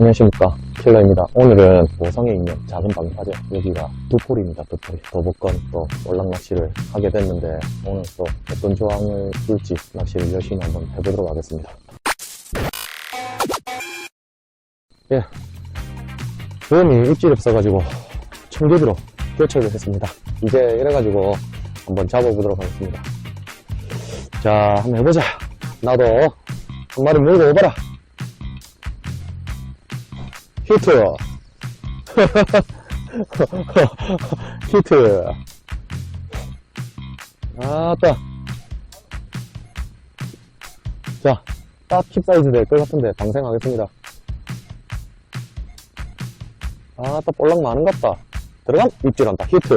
안녕하십니까. 킬러입니다. 오늘은 보성에 있는 작은 방파제 여기가 두폴입니다. 두폴 도복권 또 올랑 낚시를 하게 됐는데 오늘 또 어떤 조항을 줄지 낚시를 열심히 한번 해보도록 하겠습니다. 예. 보험이 입질이 없어가지고 청개비로 교체를 했습니다. 이제 이래가지고 한번 잡아보도록 하겠습니다. 자 한번 해보자. 나도 한 마리 물고 오봐라 히트. 히트. 아따. 자, 딱킵 사이즈 될것 같은데, 방생하겠습니다. 아따, 볼락 많은 것 같다. 들어감? 입질한다. 히트.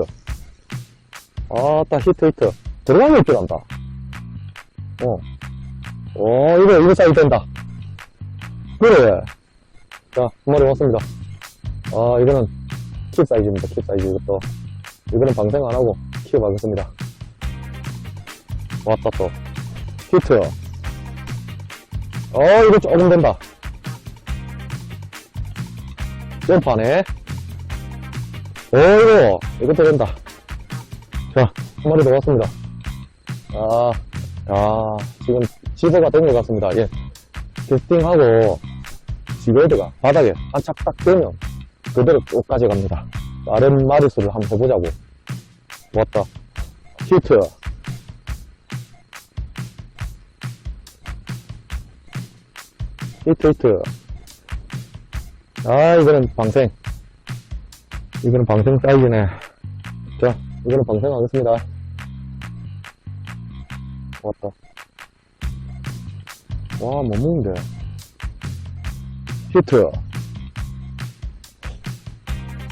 아따, 히트, 히트. 들어가면 입질한다. 어. 어, 이거, 이거 사이즈 된다. 그래. 자, 한 마리 왔습니다. 아, 이거는 킵 사이즈입니다. 킵 사이즈 이것도. 이거는 방생 안 하고 킵 하겠습니다. 왔다 또. 히트. 어, 이거 조금 된다. 점프하네. 어, 이거, 이것도 된다. 자, 한 마리 더 왔습니다. 아, 야, 지금 지도가 된 것 같습니다. 예. 캐스팅하고 지그헤드가 바닥에 한착 딱 되면 그대로 쭉 가져갑니다. 다른 마리수를 한번 해보자고. 왔다. 히트. 히트, 히트. 아, 이거는 방생. 이거는 방생 사이즈네. 자, 이거는 방생하겠습니다. 왔다. 와, 못 먹는데. 히트.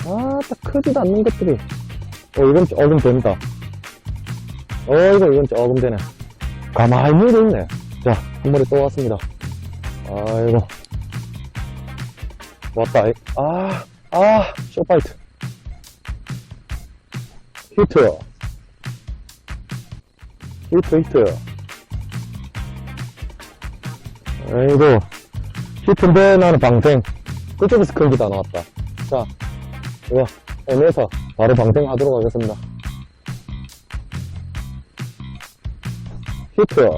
아, 딱 크지도 않는 것들이. 어, 이건 조금 된다. 어, 이거, 이건 조금 되네. 가만히 누워있네. 자, 한 마리 또 왔습니다. 아이고. 왔다. 이- 아, 아, 쇼파이트. 히트. 히트, 히트. 아이고. 히트인데 나는 방생. 그쪽에서 큰게다 나왔다. 자, 이거 M에서 바로 방생하도록 하겠습니다. 히트.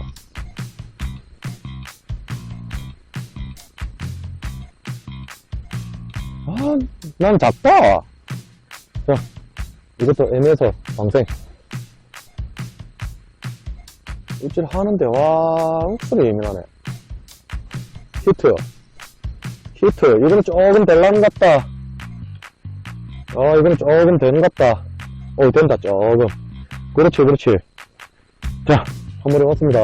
아, 난 작다. 자, 이것도 M에서 방생. 입질 하는데, 와, 욱수리 예민하네. 히트. 히트. 이거는 조금 될라는 것 같다. 어, 이거는 조금 되는 것 같다. 어, 된다, 조금. 그렇지, 그렇지. 자, 한 마리 왔습니다.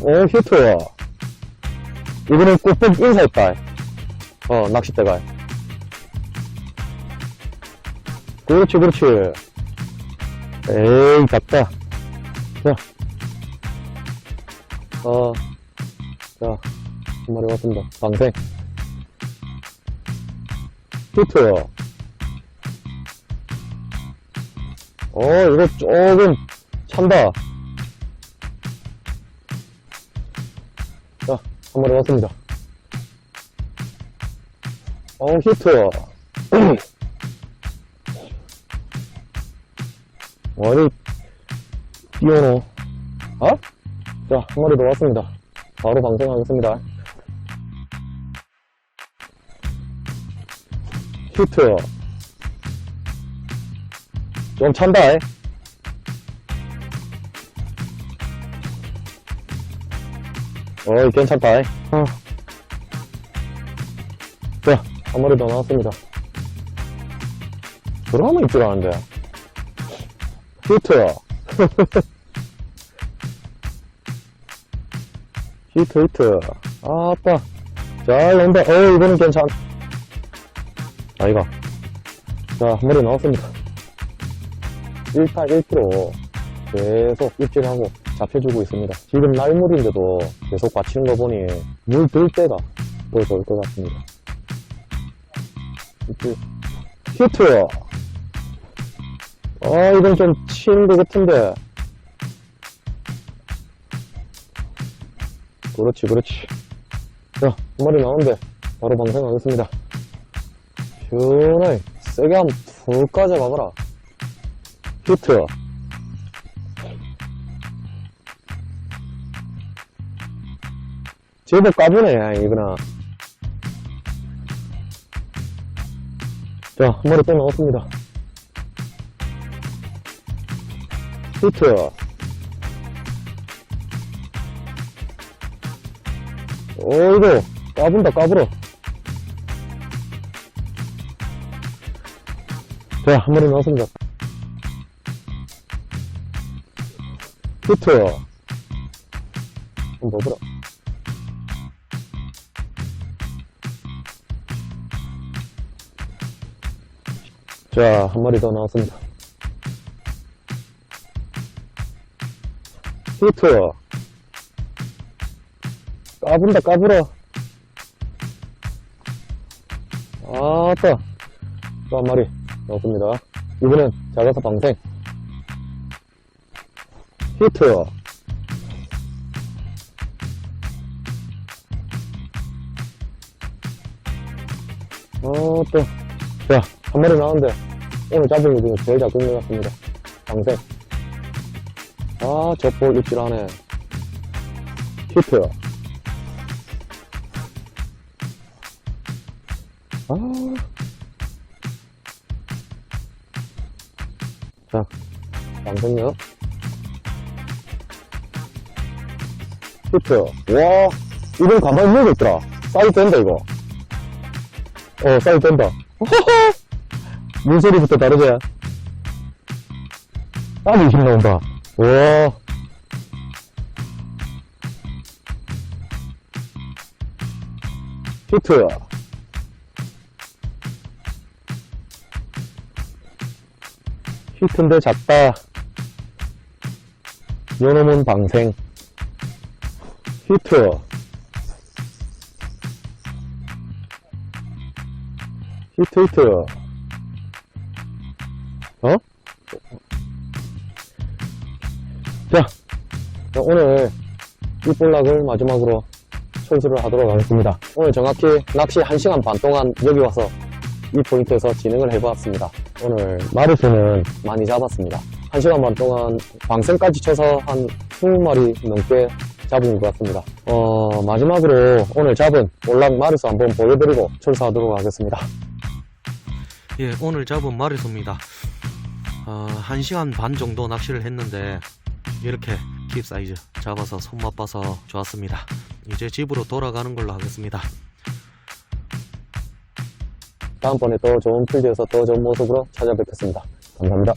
어, 히트. 이거는 꼭꼭 인사했다. 어, 낚싯대가. 그렇지, 그렇지. 에이, 작다. 자. 어, 자, 한 마리 왔습니다. 방생. 히트. 어, 이거 조금 찬다. 자, 한 마리 왔습니다. 어, 히트. 어디, 뛰어노. 어? 자, 한 마리 더 왔습니다. 바로 방생하겠습니다. 히트. 좀 찬다, 이. 어이, 괜찮다, 이. 어. 자, 한 마리 더 나왔습니다. 들어가면 입질 하는데. 히트. 히트, 히트. 아, 아빠. 잘 나온다. 어, 이거는 괜찮. 아이가. 자, 한 마리 나왔습니다. 1타 1kg 계속 입질하고 잡혀주고 있습니다. 지금 날물인데도 계속 받치는 거 보니 물 들 때가 더 좋을 것 같습니다. 입질. 히트! 아, 이건 좀 치는 것 같은데. 그렇지, 그렇지. 자, 한 마리 나오는데, 바로 방생하겠습니다. 시원하게, 세게 한번 푹 가져가거라. 히트. 제법 까부네, 이거나. 자, 한 마리 또 나왔습니다. 히트. 어이구, 까분다, 까불어. 자, 한 마리 나왔습니다. 히트. 한번 보라. 자, 한 마리 더 나왔습니다. 히트. 까분다, 까불어. 아따. 또 한 마리 나왔습니다. 이번엔 작아서 방생. 히트. 어, 또. 자, 한 마리 나왔는데, 오늘 잡은 것 중에 제일 작은 것 같습니다. 방생. 아, 저볼 입질하네. 히트. 아. 자, 방생요. 히트. 와, 이건 가만히 누워있더라. 사이즈 된다, 이거. 어, 사이즈 된다. 물소리부터 다르지? 땀이 힘 나온다. 와. 히트. 히트인데 작다. 요놈은 방생. 히트. 히트, 히트. 어? 자, 자, 오늘 이 볼락을 마지막으로 철수를 하도록 하겠습니다. 오늘 정확히 낚시 1시간 반 동안 여기 와서 이 포인트에서 진행을 해보았습니다. 오늘 마리수는 많이 잡았습니다. 1시간 반 동안 방생까지 쳐서 한 20마리 넘게 잡은 것 같습니다. 어, 마지막으로 오늘 잡은 볼락 마리수 한번 보여드리고 철수하도록 하겠습니다. 예, 오늘 잡은 마리수입니다. 어, 1시간 반 정도 낚시를 했는데 이렇게 킵 사이즈 잡아서 손맛 봐서 좋았습니다. 이제 집으로 돌아가는 걸로 하겠습니다. 다음번에 더 좋은 필드에서 더 좋은 모습으로 찾아뵙겠습니다. 감사합니다.